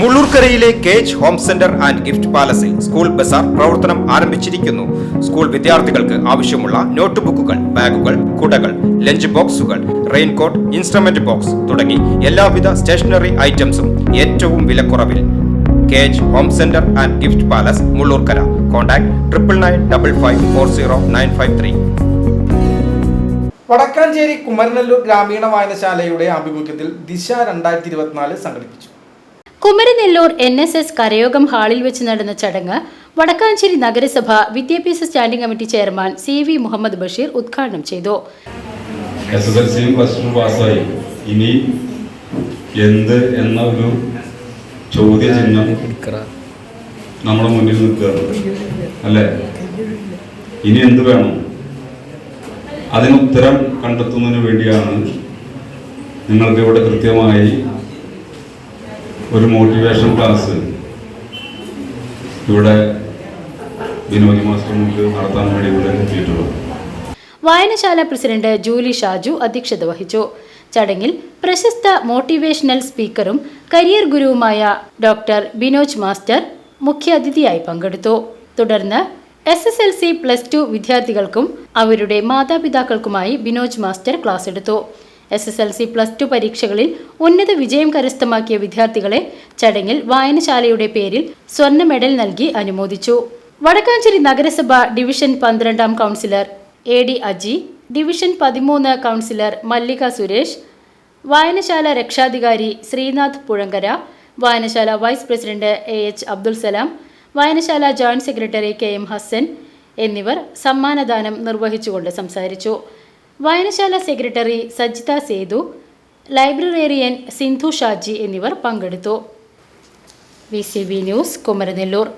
മുള്ളൂർക്കരയിലെ cage home centre and gift പാലസിൽ school Bazar പ്രവർത്തനം ആരംഭിച്ചിരിക്കുന്നു. School വിദ്യാർത്ഥികൾക്ക് ആവശ്യമുള്ള നോട്ട് ബുക്കുകൾ ബാഗുകൾ കുടകൾ ലഞ്ച് ബോക്സുകൾ റെയിൻകോട്ട് ഇൻസ്ട്രുമെന്റ് ബോക്സ് തുടങ്ങി എല്ലാവിധ സ്റ്റേഷനറി ഐറ്റംസും ഏറ്റവും വിലക്കുറവിൽ. Cage home centre and gift palace Mullurkara. Contact triple nine double five four zero nine five three. Vadakkanchery Kumaranallur ഗ്രാമീണ വായനശാലയുടെ ആഭിമുഖ്യത്തിൽ ദിശ രണ്ടായിരത്തി ഇരുപത്തിനാല് സംഘടിപ്പിച്ചു. കുമരനെല്ലൂർ എൻ എസ് എസ് കരയോഗം ഹാളിൽ വെച്ച് നടന്ന ചടങ്ങ് വടക്കാഞ്ചേരി നഗരസഭ വിദ്യാഭ്യാസ standing committee chairman C V Muhammad Basheer ഉദ്ഘാടനം ചെയ്തു. ഇനി എന്ത് എന്ന ഒരു ചോദ്യചിഹ്നം നമ്മുടെ മുന്നിൽ നിൽക്കുകയാണ്. അല്ലേ? ഇനി എന്ത് വേണം? അതിനുത്തരം കണ്ടെത്തുന്നതിന് വേണ്ടിയാണ് നിങ്ങൾക്ക് ഇവിടെ കൃത്യമായി ഒരു മോട്ടിവേഷൻ ക്ലാസ് ഇവിടെ വിനോദി മാസ്റ്റർ നമുക്ക് നടത്താൻ വേണ്ടി ഇവിടെ എത്തിയിട്ടുള്ളത്. വായനശാല പ്രസിഡന്റ് ജൂലി ഷാജു അധ്യക്ഷത വഹിച്ചു. ചടങ്ങിൽ പ്രശസ്ത മോട്ടിവേഷണൽ സ്പീക്കറും കരിയർ ഗുരുവുമായ ഡോക്ടർ ബിനോജ് മാസ്റ്റർ മുഖ്യാതിഥിയായി പങ്കെടുത്തു. തുടർന്ന് S S L C plus two വിദ്യാർത്ഥികൾക്കും അവരുടെ മാതാപിതാക്കൾക്കുമായി ബിനോജ് മാസ്റ്റർ ക്ലാസ് എടുത്തു. S S L C plus two പരീക്ഷകളിൽ ഉന്നത വിജയം കരസ്ഥമാക്കിയ വിദ്യാർത്ഥികളെ ചടങ്ങിൽ വായനശാലയുടെ പേരിൽ സ്വർണ മെഡൽ നൽകി അനുമോദിച്ചു. വടക്കാഞ്ചേരി നഗരസഭ ഡിവിഷൻ പന്ത്രണ്ടാം councillor A D Aji division പതിമൂന്ന് കൗൺസിലർ മല്ലിക സുരേഷ് വായനശാല രക്ഷാധികാരി ശ്രീനാഥ് പുഴങ്കര വായനശാല vice president A H Abdul Salam വായനശാല joint secretary K M Hassan എന്നിവർ സമ്മാനദാനം നിർവഹിച്ചുകൊണ്ട് സംസാരിച്ചു. വായനശാല സെക്രട്ടറി സജിത സേതു ലൈബ്രറേറിയൻ സിന്ധു ഷാജി എന്നിവർ പങ്കെടുത്തു. V news Kumaranellur.